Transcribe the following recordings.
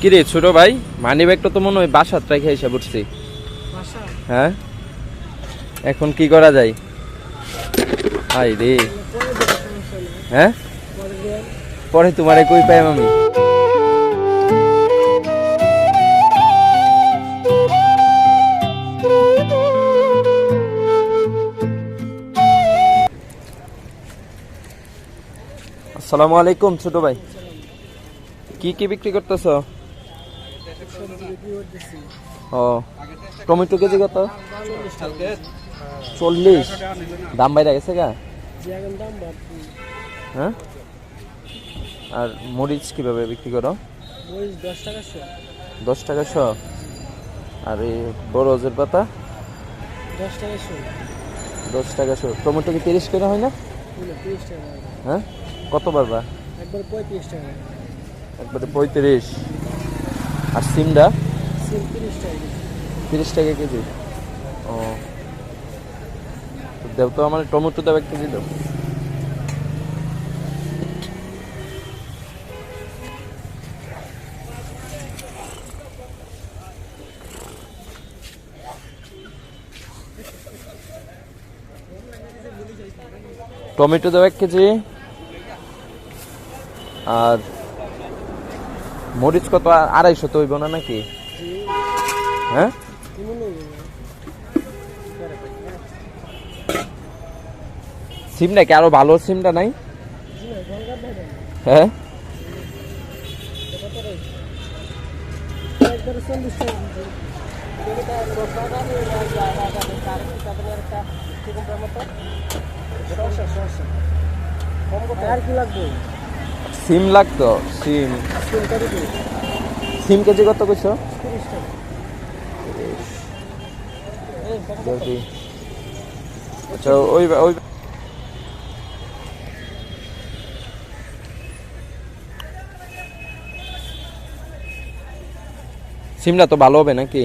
কিরে ছোট ভাই? মানি ব্যাগটা তো মনে হয় বাসাত রেখে এসে পড়ছি। হ্যাঁ? এখন কি করা যায়? আই রে। হ্যাঁ? পরে তোমারে কই পাই আমি? আসসালামু আলাইকুম ছোট ভাই। কি কি বিক্রি করতেছি? ও। টমেটো কেজি কত? চল্লিশ। দাম বাইরে গেছে গা? হ্যাঁ? আর মরিচ কীভাবে বিক্রি করো? দশ টাকা শো। আর এই বড় পাতা? দশ টাকা শো। দশ টাকা শ টমেটো কি তিরিশ করে হয় না। হ্যাঁ? কত পারবা একবার পঁয়ত্রিশ টাকা। একবারে পঁয়ত্রিশ। আর সিমটা? তিরিশ টাকা কেজি। ও। দেব তো আমার টমেটো দেব এক কেজি দেব টমেটো দেব এক কেজি। আর মরিচ কত? আড়াইশো তো হইব না নাকি? হ্যাঁ? কেমন হইবে সিমটা কি আরও ভালো সিমটা নাই? হ্যাঁ? আর কি লাগবে? সিম লাগতো? সিম। সিম কেজি কত কইছো? আচ্ছা ওই ওই সিমটা তো ভালো হবে নাকি?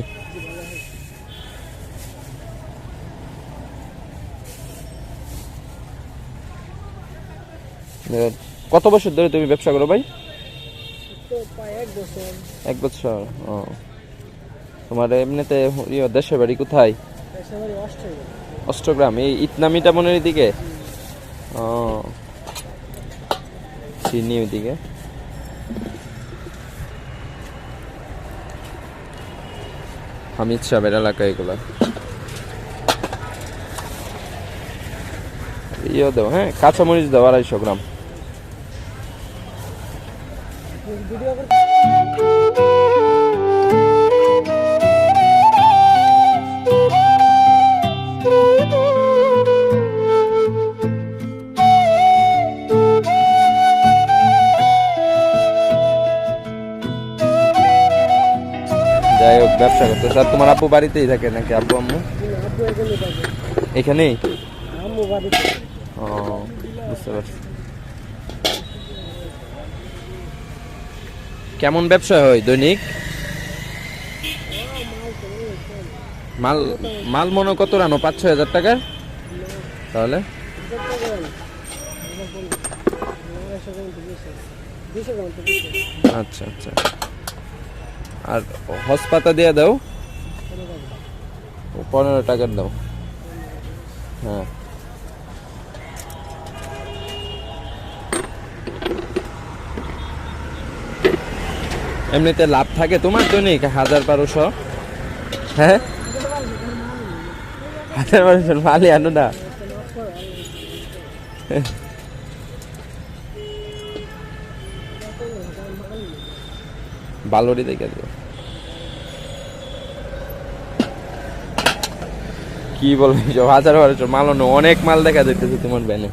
কত বছর ধরে তুমি ব্যবসা করো ভাই? এক বছর। ও। তোমার এমনিতে ইয়ে, দেশের বাড়ি কোথায়? অষ্টগ্রাম এই ইতনামিটা মনের দিকে? ও চিনি ওইদিকে। হামিদ সাহেবের এলাকা এগুলা। ইয়ে দাও হ্যাঁ কাঁচামরিচ দাও আড়াইশো গ্রাম। যাই হোক ব্যবসা করতে স্যার তোমার আব্বু বাড়িতেই থাকে নাকি আব্বু আম্মু? এখানেই? আম্মু বাড়িতে। ও বুঝতে পারছি। কেমন ব্যবসা হয় দৈনিক? মাল মাল মনে কত রানো? পাঁচ, ছয় হাজার টাকা? তাহলে? আচ্ছা আচ্ছা। আর হসপাতা দিয়ে দাও। পনেরো টাকার দাও। হ্যাঁ। এমনিতে লাভ থাকে তোমার দৈনিক হাজার বারোশো? হ্যাঁ? হাজার বারোশো মালই আনো না। বালোরি দেখে দিও। কি বলব, হাজার বারোশো মাল অনেক মাল দেখা যাইতেছে তোমার ব্যানে।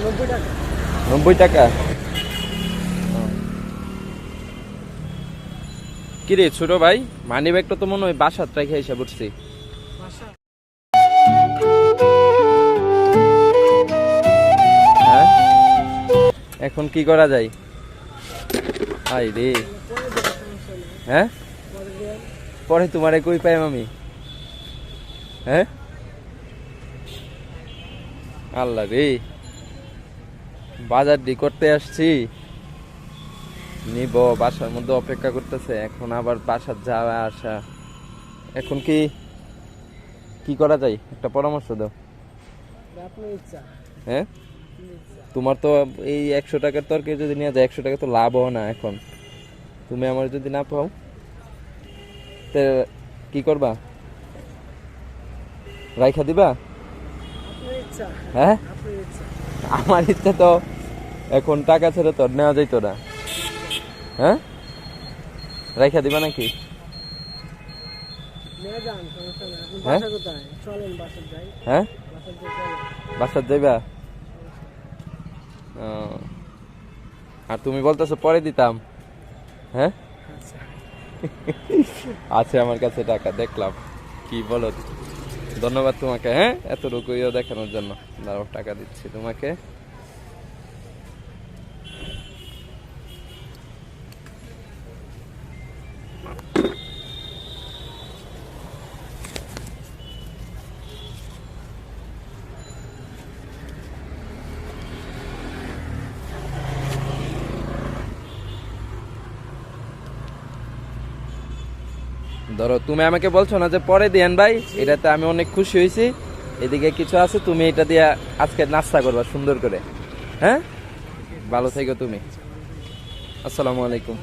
নব্বই টাকা। নব্বই টাকা? কিরে ছোট ভাই মানি ব্যাগটা তো মনে হয় বাসাত রেখে এসে পড়ছি হ্যাঁ? এখন কি করা যায়? আই রে পরে দেবো সমস্যা নেই হ্যাঁ? পরে তোমারে কই পাইম আমি? হ্যাঁ? আল্লাহ রে। বাজার দি করতে আসছি। নিব বাসার মধ্যে অপেক্ষা করতেছে। এখন আবার বাসার যাওয়া আসা। এখন কি কি করা যায়? একটা পরামর্শ দাও। হ্যাঁ? তোমার তো এই একশো টাকার তরকারি যদি নিয়ে যায় একশো টাকা তো লাভ হয় না এখন। তুমি আমার যদি না পাও, তে কি করবা? রাইখা দিবা? হ্যাঁ? আমার ইচ্ছা তো, এখন টাকা ছেড়ে তো আর নেওয়া যাইতো না। হ্যাঁ? রাইখা দিবা নাকি? হ্যাঁ? হ্যাঁ? বাসার যাইবা? আর তুমি বলতেছো পরে দিতাম। হ্যাঁ? আছে আমার কাছে টাকা, দেখলাম। কি বলো? ধন্যবাদ তোমাকে হ্যাঁ? এত রুকুইও দেখানোর জন্য। দাঁড়াও, টাকা দিচ্ছি তোমাকে। ধরো, তুমি আমাকে বলছো না যে পরে দিয়েন ভাই, এটাতে আমি অনেক খুশি হয়েছি। এদিকে কিছু আছে, তুমি এটা দিয়ে আজকে নাস্তা করবা সুন্দর করে। হ্যাঁ? ভালো থেকো তুমি। আসসালামু আলাইকুম।